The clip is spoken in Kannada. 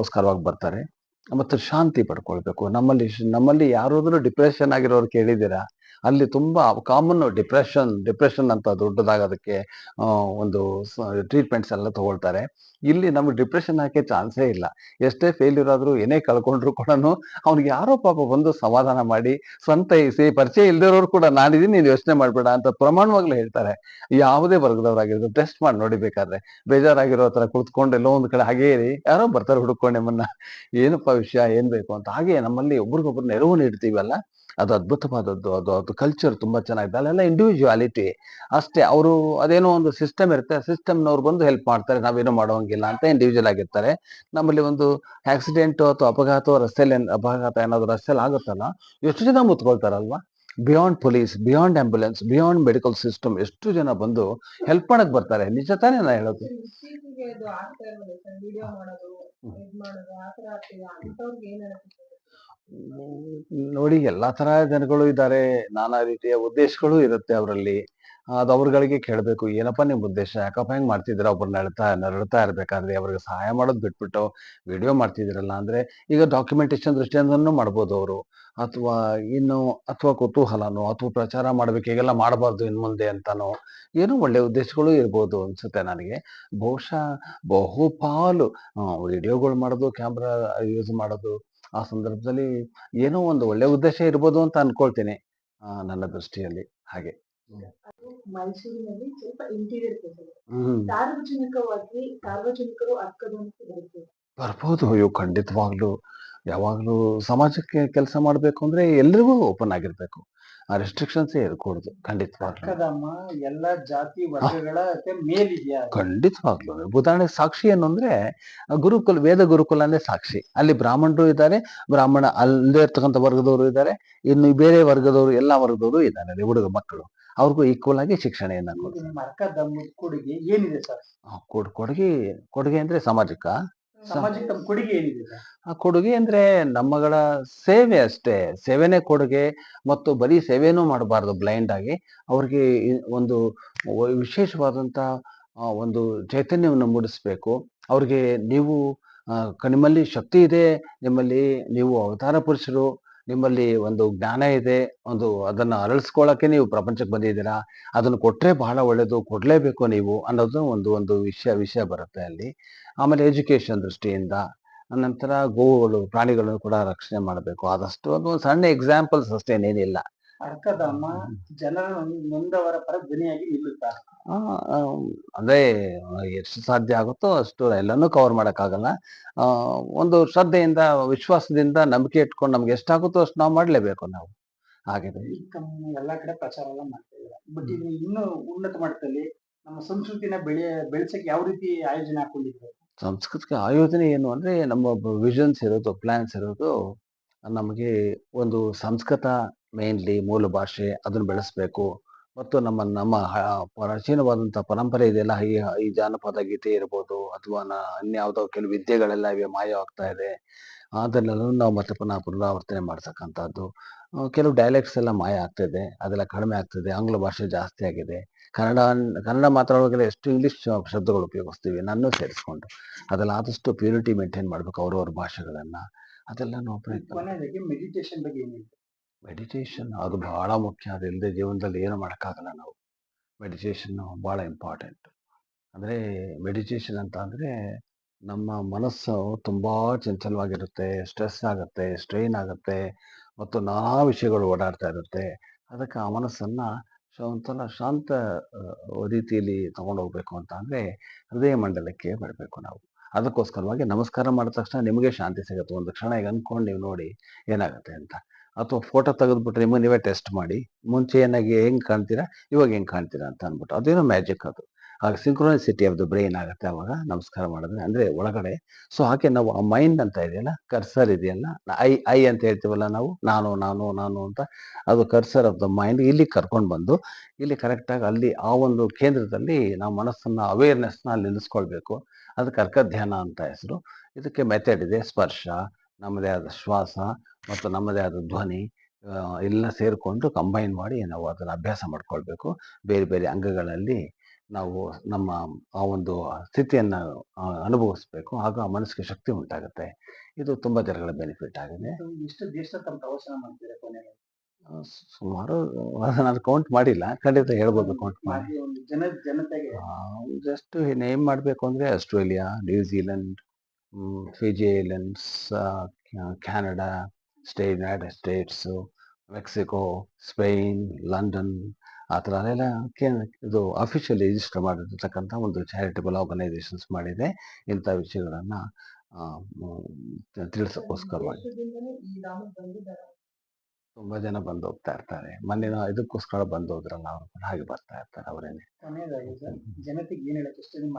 ಅದಕ್ಕೋಸ್ಕರವಾಗಿ ಬರ್ತಾರೆ. ಮತ್ತು ಶಾಂತಿ ಪಡ್ಕೊಳ್ಬೇಕು. ನಮ್ಮಲ್ಲಿ ನಮ್ಮಲ್ಲಿ ಯಾರಾದ್ರೂ ಡಿಪ್ರೆಷನ್ ಆಗಿರೋರು ಕೇಳಿದ್ದೀರಾ? ಅಲ್ಲಿ ತುಂಬಾ ಕಾಮನ್ ಡಿಪ್ರೆಷನ್ ಡಿಪ್ರೆಷನ್ ಅಂತ ದೊಡ್ಡದಾಗೋದಕ್ಕೆ ಅದಕ್ಕೆ ಒಂದು ಟ್ರೀಟ್ಮೆಂಟ್ಸ್ ಎಲ್ಲ ತಗೊಳ್ತಾರೆ. ಇಲ್ಲಿ ನಮ್ಗೆ ಡಿಪ್ರೆಷನ್ ಹಾಕಿ ಚಾನ್ಸೇ ಇಲ್ಲ. ಎಷ್ಟೇ ಫೇಲ್ಯೂರ್ ಆದ್ರೂ ಏನೇ ಕಳ್ಕೊಂಡ್ರು ಕೂಡ ಅವ್ನಿಗೆ ಯಾರೋ ಪಾಪ ಬಂದು ಸಮಾಧಾನ ಮಾಡಿ, ಸಂತೈಸಿ, ಪರಿಚಯ ಇಲ್ದಿರೋರು ಕೂಡ ನಾನಿದ್ದೀನಿ ನೀನು ಯೋಚನೆ ಮಾಡಬೇಡ ಅಂತ ಪ್ರಮಾಣವಾಗ್ಲೂ ಹೇಳ್ತಾರೆ. ಯಾವುದೇ ವರ್ಗದವರಾಗಿರೋದು ಟೆಸ್ಟ್ ಮಾಡಿ ನೋಡಿಬೇಕಾದ್ರೆ. ಬೇಜಾರಾಗಿರೋ ಹತ್ರ ಕುಳಿತುಕೊಂಡು ಎಲ್ಲೋ ಒಂದು ಕಡೆ ಹಾಗೇ ಇರಿ. ಯಾರೋ ಬರ್ತಾರೆ ಹುಡುಕೊಂಡು ನಿಮ್ಮನ್ನ. ಏನಪ್ಪ ವಿಷಯ, ಏನ್ ಬೇಕು ಅಂತ. ಹಾಗೆ ನಮ್ಮಲ್ಲಿ ಒಬ್ರಿಗೊಬ್ರು ನೆರವು ನೀಡ್ತೀವಲ್ಲ? ಅದು ಅದ್ಭುತವಾದದ್ದು ಅದು ಅದು ಕಲ್ಚರ್ ತುಂಬಾ ಚೆನ್ನಾಗಿದೆ. ಅಲ್ಲೆಲ್ಲ ಇಂಡಿವಿಜುವಾಲಿಟಿ ಅಷ್ಟೇ ಅವರು ಅದೇನೋ ಒಂದು ಸಿಸ್ಟಮ್ ಇರುತ್ತೆ ಸಿಸ್ಟಮ್ನವ್ರು ಬಂದು ಹೆಲ್ಪ್ ಮಾಡ್ತಾರೆ ನಾವೇನೋ ಮಾಡೋಂಗಿಲ್ಲ ಅಂತ ಇಂಡಿವಿಜುವಲ್ ಆಗಿರ್ತಾರೆ. ನಮ್ಮಲ್ಲಿ ಒಂದು ಆಕ್ಸಿಡೆಂಟ್ ಅಥವಾ ಅಪಘಾತ ರಸ್ತೆಯಲ್ಲಿ ಅಪಘಾತ ಏನಾದ್ರು ರಸ್ತೆಯಲ್ಲಿ ಆಗುತ್ತಲ್ಲ ಎಷ್ಟು ಜನ ಮುತ್ಕೊಳ್ತಾರಲ್ವಾ? Beyond police beyond ambulance beyond medical system ಎಷ್ಟು ಜನ ಬಂದು ಹೆಲ್ಪ್ ಮಾಡಕ್ ಬರ್ತಾರೆ? ನಿಜ ತಾನೇ ನಾ ಹೇಳೋದು? ನೋಡಿ, ಎಲ್ಲಾ ತರ ಜನಗಳು ಇದ್ದಾರೆ. ನಾನಾ ರೀತಿಯ ಉದ್ದೇಶಗಳು ಇರುತ್ತೆ ಅವರಲ್ಲಿ. ಅದು ಅವ್ರಗಳಿಗೆ ಕೇಳಬೇಕು, ಏನಪ್ಪ ನಿಮ್ ಉದ್ದೇಶ? ಯಾಕಪ್ಪ ಹೆಂಗ್ ಮಾಡ್ತಿದ್ರ ಒಬ್ಬರು ನಡತಾ ನರಳ್ತಾ ಇರ್ಬೇಕಾದ್ರೆ ಅವ್ರಿಗೆ ಸಹಾಯ ಮಾಡೋದ್ ಬಿಟ್ಬಿಟ್ಟು ವಿಡಿಯೋ ಮಾಡ್ತಿದ್ದೀರಲ್ಲ ಅಂದ್ರೆ ಈಗ ಡಾಕ್ಯುಮೆಂಟೇಶನ್ ದೃಷ್ಟಿಯಿಂದನೂ ಮಾಡ್ಬೋದು ಅವರು. ಅಥವಾ ಇನ್ನು, ಅಥವಾ ಕುತೂಹಲನೋ, ಅಥವಾ ಪ್ರಚಾರ ಮಾಡ್ಬೇಕು, ಹೀಗೆಲ್ಲ ಮಾಡಬಾರ್ದು ಇನ್ ಮುಂದೆ ಅಂತಾನೋ, ಏನೋ ಒಳ್ಳೆ ಉದ್ದೇಶಗಳು ಇರ್ಬೋದು ಅನ್ಸುತ್ತೆ ನನಗೆ. ಬಹುಶಃ ಬಹುಪಾಲು ವಿಡಿಯೋಗಳು ಮಾಡೋದು, ಕ್ಯಾಮ್ರಾ ಯೂಸ್ ಮಾಡೋದು ಆ ಸಂದರ್ಭದಲ್ಲಿ ಏನೋ ಒಂದು ಒಳ್ಳೆ ಉದ್ದೇಶ ಇರ್ಬೋದು ಅಂತ ಅನ್ಕೊಳ್ತೇನೆ ನನ್ನ ದೃಷ್ಟಿಯಲ್ಲಿ. ಹಾಗೆ. ಮೈಸೂರಿನಲ್ಲಿ ಸ್ವಲ್ಪ ಇಂಟೀರಿಯರ್ ಸಾರ್ವಜನಿಕವಾಗಿ ಸಾರ್ವಜನಿಕರು ಬರ್ಬೋದು. ಅಯ್ಯೋ ಖಂಡಿತವಾಗ್ಲು. ಯಾವಾಗ್ಲೂ ಸಮಾಜಕ್ಕೆ ಕೆಲಸ ಮಾಡ್ಬೇಕು ಅಂದ್ರೆ ಎಲ್ರಿಗೂ ಓಪನ್ ಆಗಿರ್ಬೇಕು. ಆ ರೆಸ್ಟ್ರಿಕ್ಷನ್ಸ್ ಇರಕೂಡದು ಖಂಡಿತವಾಗ್ಲೂ. ಎಲ್ಲ ಜಾತಿ ವರ್ಗಗಳ ಮೇಲಿದೆಯಾ? ಖಂಡಿತವಾಗ್ಲೂ. ಉದಾಹರಣೆ ಸಾಕ್ಷಿ ಏನು ಅಂದ್ರೆ ಗುರುಕುಲ ವೇದ ಗುರುಕುಲನೇ ಸಾಕ್ಷಿ. ಅಲ್ಲಿ ಬ್ರಾಹ್ಮಣರು ಇದ್ದಾರೆ ಬ್ರಾಹ್ಮಣ ಅಲ್ಲದೆ ಇರ್ತಕ್ಕಂಥ ವರ್ಗದವರು ಇದ್ದಾರೆ ಇನ್ನು ಬೇರೆ ವರ್ಗದವರು ಎಲ್ಲಾ ವರ್ಗದವರು ಇದ್ದಾರೆ ಅಲ್ಲಿ ಹುಡುಗ ಮಕ್ಕಳು. ಅವ್ರಿಗೂ ಈಕ್ವಲ್ ಆಗಿ ಶಿಕ್ಷಣೆಯನ್ನ ಕೊಡುಗೆ ಏನಿದೆ ಸರ್? ಕೊಡುಗೆ ಕೊಡುಗೆ ಅಂದ್ರೆ ಸಾಮಾಜಿಕ. ಸಮಾಜಕ್ಕೆ ತಮ್ಮ ಕೊಡುಗೆ ಏನಿದೆ? ಆ ಕೊಡುಗೆ ಅಂದ್ರೆ ನಮ್ಮಗಳ ಸೇವೆ ಅಷ್ಟೇ. ಸೇವೆನೇ ಕೊಡುಗೆ ಮತ್ತು ಬರೀ ಸೇವೆನೂ ಮಾಡಬಾರ್ದು ಬ್ಲೈಂಡ್ ಆಗಿ. ಅವ್ರಿಗೆ ಒಂದು ವಿಶೇಷವಾದಂತ ಒಂದು ಚೈತನ್ಯವನ್ನು ಮೂಡಿಸ್ಬೇಕು. ಅವ್ರಿಗೆ ನೀವು ನಿಮ್ಮಲ್ಲಿ ಶಕ್ತಿ ಇದೆ. ನಿಮ್ಮಲ್ಲಿ ನೀವು ಅವತಾರ ಪುರುಷರು ನಿಮ್ಮಲ್ಲಿ ಒಂದು ಜ್ಞಾನ ಇದೆ ಒಂದು ಅದನ್ನ ಅರಳಿಸ್ಕೊಳ್ಳೋಕೆ ನೀವು ಪ್ರಪಂಚಕ್ಕೆ ಬಂದಿದ್ದೀರಾ ಅದನ್ನು ಕೊಟ್ರೆ ಬಹಳ ಒಳ್ಳೇದು ಕೊಡ್ಲೇಬೇಕು ನೀವು ಅನ್ನೋದು ಒಂದು ಒಂದು ವಿಷಯ ವಿಷಯ ಬರುತ್ತೆ ಅಲ್ಲಿ. ಆಮೇಲೆ ಎಜುಕೇಶನ್ ದೃಷ್ಟಿಯಿಂದ ನಂತರ ಗೋವುಗಳು ಪ್ರಾಣಿಗಳನ್ನು ಕೂಡ ರಕ್ಷಣೆ ಮಾಡಬೇಕು. ಆದಷ್ಟು ಒಂದು ಸಣ್ಣ ಎಕ್ಸಾಂಪಲ್ಸ್ ಅಷ್ಟೇನೇನಿಲ್ಲ ಅರ್ಕದಮ್ಮ ಜನರ ನೊಂದ್- ನೊಂದವರ ಪರ ಧ್ವನಿಯಾಗಿ ನಿಲ್ಲುತ್ತಾ ಆ, ಆ, ಅಂದ್ರೆ ಎಷ್ಟು ಸಾಧ್ಯ ಆಗುತ್ತೋ ಅಷ್ಟು ಎಲ್ಲನೂ ಕವರ್ ಮಾಡೋಕ್ಕಾಗಲ್ಲ. ಆ, ಒಂದು ಶ್ರದ್ಧೆಯಿಂದ ವಿಶ್ವಾಸದಿಂದ ನಂಬಿಕೆ ಇಟ್ಕೊಂಡು ನಮ್ಗೆ ಎಷ್ಟಾಗುತ್ತೋ ಅಷ್ಟು ನಾವು ಮಾಡಲೇಬೇಕು ನಾವು. ಹಾಗಿದೆ ಎಲ್ಲ ಕಡೆ ಪ್ರಚಾರ ಎಲ್ಲ ಮಾಡ್ತಾ ಇದ್ದಾರೆ. ಬಟ್ ಇದು ಇನ್ನೂ ಉನ್ನತ ಮಟ್ಟದಲ್ಲಿ ನಮ್ಮ ಸಂಸ್ಕೃತಿನ ಬೆಳೆ ಬೆಳೆಸಕ್ಕೆ ಯಾವ ರೀತಿ ಆಯೋಜನೆ ಹಾಕೊಂಡಿದ್ರು ಸಾಂಸ್ಕೃತಿಕ ಆಯೋಜನೆ ಏನು ಅಂದ್ರೆ ನಮ್ಮ ವಿಷನ್ಸ್ ಇರೋದು ಪ್ಲಾನ್ಸ್ ಇರೋದು ನಮಗೆ ಒಂದು ಸಂಸ್ಕೃತ ಮೇನ್ಲಿ ಮೂಲ ಭಾಷೆ ಅದನ್ನು ಬೆಳೆಸ್ಬೇಕು. ಮತ್ತು ನಮ್ಮ ನಮ್ಮ ಪ್ರಾಚೀನವಾದಂಥ ಪರಂಪರೆ ಇದೆಯಲ್ಲ, ಈ ಈ ಜಾನಪದ ಗೀತೆ ಇರ್ಬೋದು ಅಥವಾ ನ- ಅನ್ಯಾವುದೋ ಕೆಲವು ವಿದ್ಯೆಗಳೆಲ್ಲ ಇವೆ, ಮಾಯವಾಗ್ತಾ ಇದೆ. ಅದನ್ನೆಲ್ಲ ನಾವು ಮತ್ತೆ ಪುನಃ ಪುನರಾವರ್ತನೆ ಮಾಡ್ತಕ್ಕಂಥದ್ದು ಕೆಲವು ಡೈಲೆಕ್ಟ್ಸ್ ಎಲ್ಲ ಮಾಯ ಆಗ್ತಿದೆ, ಅದೆಲ್ಲ ಕಡಿಮೆ ಆಗ್ತಿದೆ, ಆಂಗ್ಲ ಭಾಷೆ ಜಾಸ್ತಿ ಆಗಿದೆ. ಕನ್ನಡ ಕನ್ನಡ ಮಾತಾಡೋವಾಗೆಲ್ಲ ಎಷ್ಟು ಇಂಗ್ಲೀಷ್ ಶಬ್ದಗಳು ಉಪಯೋಗಿಸ್ತೀವಿ, ನನ್ನ ಸೇರಿಸ್ಕೊಂಡು. ಅದೆಲ್ಲ ಆದಷ್ಟು ಪ್ಯೂರಿಟಿ ಮೇಂಟೈನ್ ಮಾಡ್ಬೇಕು ಅವ್ರವ್ರ ಭಾಷೆಗಳನ್ನ. ಅದೆಲ್ಲ ನಾವು ಪ್ರಯತ್ನ ಮೆಡಿಟೇಷನ್ ಬಗ್ಗೆ ಏನಿದೆ ಮೆಡಿಟೇಷನ್ ಅದು ಬಹಳ ಮುಖ್ಯ. ಅದಿಲ್ಲದೆ ಜೀವನದಲ್ಲಿ ಏನು ಮಾಡೋಕ್ಕಾಗಲ್ಲ ನಾವು. ಮೆಡಿಟೇಷನ್ ಬಹಳ ಇಂಪಾರ್ಟೆಂಟ್ ಅಂದರೆ ಮೆಡಿಟೇಷನ್ ಅಂತ ಅಂದರೆ ನಮ್ಮ ಮನಸ್ಸು ತುಂಬ ಚಂಚಲವಾಗಿರುತ್ತೆ ಸ್ಟ್ರೆಸ್ ಆಗುತ್ತೆ ಸ್ಟ್ರೈನ್ ಆಗುತ್ತೆ, ಮತ್ತು ನಾನಾ ವಿಷಯಗಳು ಓಡಾಡ್ತಾ ಇರುತ್ತೆ. ಅದಕ್ಕೆ ಆ ಮನಸ್ಸನ್ನು ಒಂಥರ ಶಾಂತ ರೀತಿಯಲ್ಲಿ ತಗೊಂಡು ಹೋಗ್ಬೇಕು ಅಂತ ಅಂದರೆ ಹೃದಯ ಮಂಡಲಕ್ಕೆ ಬರಬೇಕು ನಾವು. ಅದಕ್ಕೋಸ್ಕರವಾಗಿ ನಮಸ್ಕಾರ ಮಾಡಿದ ತಕ್ಷಣ ನಿಮಗೆ ಶಾಂತಿ ಸಿಗುತ್ತೆ. ಒಂದು ಕ್ಷಣ ಈಗ ಅಂದ್ಕೊಂಡು ನೀವು ನೋಡಿ ಏನಾಗುತ್ತೆ ಅಂತ. ಅಥವಾ ಫೋಟೋ ತೆಗೆದ್ಬಿಟ್ರೆ ನಿಮ್ಮ ನೀವೇ ಟೆಸ್ಟ್ ಮಾಡಿ, ಮುಂಚೆ ಏನಾಗಿ ಹೆಂಗೆ ಕಾಣ್ತೀರಾ, ಇವಾಗ ಹೆಂಗೆ ಕಾಣ್ತೀರಾ ಅಂತ ಅಂದ್ಬಿಟ್ಟು, ಅದೇನೋ ಮ್ಯಾಜಿಕ್ ಅದು. ಆಗ ಸಿಂಕ್ರೋನಿಸಿಟಿ ಆಫ್ ದ ಬ್ರೈನ್ ಆಗುತ್ತೆ ಅವಾಗ, ನಮಸ್ಕಾರ ಮಾಡಿದ್ರೆ, ಅಂದ್ರೆ ಒಳಗಡೆ ಸೊ ಹಾಗೆ ನಾವು ಆ ಮೈಂಡ್ ಅಂತ ಇದೆಯಲ್ಲ ಕರ್ಸರ್ ಇದೆಯಲ್ಲ ಐ ಐ ಅಂತ ಹೇಳ್ತೀವಲ್ಲ ನಾವು, ನಾನು ನಾನು ನಾನು ಅಂತ, ಅದು ಕರ್ಸರ್ ಆಫ್ ದ ಮೈಂಡ್ ಇಲ್ಲಿ ಕರ್ಕೊಂಡು ಬಂದು, ಇಲ್ಲಿ ಕರೆಕ್ಟಾಗಿ ಅಲ್ಲಿ ಆ ಒಂದು ಕೇಂದ್ರದಲ್ಲಿ ನಾವು ಮನಸ್ಸನ್ನ ಅವೇರ್ನೆಸ್ನ ಅಲ್ಲಿ ನಿಲ್ಲಿಸ್ಕೊಳ್ಬೇಕು. ಅದಕ್ಕೆ ಕರ್ಕ ಧ್ಯಾನ ಅಂತ ಹೆಸರು. ಇದಕ್ಕೆ ಮೆಥಡ್ ಇದೆ, ಸ್ಪರ್ಶ. ನಮ್ಮದೇ ಆದ ಶ್ವಾಸ ಮತ್ತು ನಮ್ಮದೇ ಆದ ಧ್ವನಿ ಎಲ್ಲ ಸೇರಿಕೊಂಡು ಕಂಬೈನ್ ಮಾಡಿ ನಾವು ಅದನ್ನು ಅಭ್ಯಾಸ ಮಾಡಿಕೊಳ್ಬೇಕು. ಬೇರೆ ಬೇರೆ ಅಂಗಗಳಲ್ಲಿ ನಾವು ನಮ್ಮ ಆ ಒಂದು ಸ್ಥಿತಿಯನ್ನು ಅನುಭವಿಸ್ಬೇಕು. ಆಗ ಮನಸ್ಸಿಗೆ ಶಕ್ತಿ ಉಂಟಾಗುತ್ತೆ. ಇದು ತುಂಬ ಜನಗಳ ಬೆನಿಫಿಟ್ ಆಗಿದೆ. ಸುಮಾರು ನಾನು ಕೌಂಟ್ ಮಾಡಿಲ್ಲ. ಖಂಡಿತ ಹೇಳ್ಬೋದು ಕೌಂಟ್ ಮಾಡಿ. ಜನತೆಗೆ. ಜಸ್ಟ್ ನೇಮ್ ಮಾಡಬೇಕು ಅಂದರೆ Australia New Zealand Fiji Canada, Canada stay United States Mexico Spain London ಆ ಥರ ಎಲ್ಲ ಕೇ ಇದು ಅಫಿಷಿಯಲಿ ರಿಜಿಸ್ಟರ್ ಮಾಡಿರ್ತಕ್ಕಂಥ ಒಂದು ಚಾರಿಟಬಲ್ ಆರ್ಗನೈಸೇಷನ್ಸ್ ಮಾಡಿದೆ. ಇಂಥ ವಿಷಯಗಳನ್ನು ತಿಳಿಸೋಕ್ಕೋಸ್ಕರವಾಗಿ ತುಂಬ ಜನ ಬಂದು ಹೋಗ್ತಾ ಇರ್ತಾರೆ. ಮೊನ್ನೆ ಇದಕ್ಕೋಸ್ಕರ ಬಂದು ಹೋದ್ರಲ್ಲ ಅವರು ಹಾಗೆ ಬರ್ತಾ ಇರ್ತಾರೆ ಅವರೇನೆ. ಜನತೆಗೆ ಏನು ಹೇಳಕ್ಕೆ ಇಷ್ಟ ನಿಮ್ಮ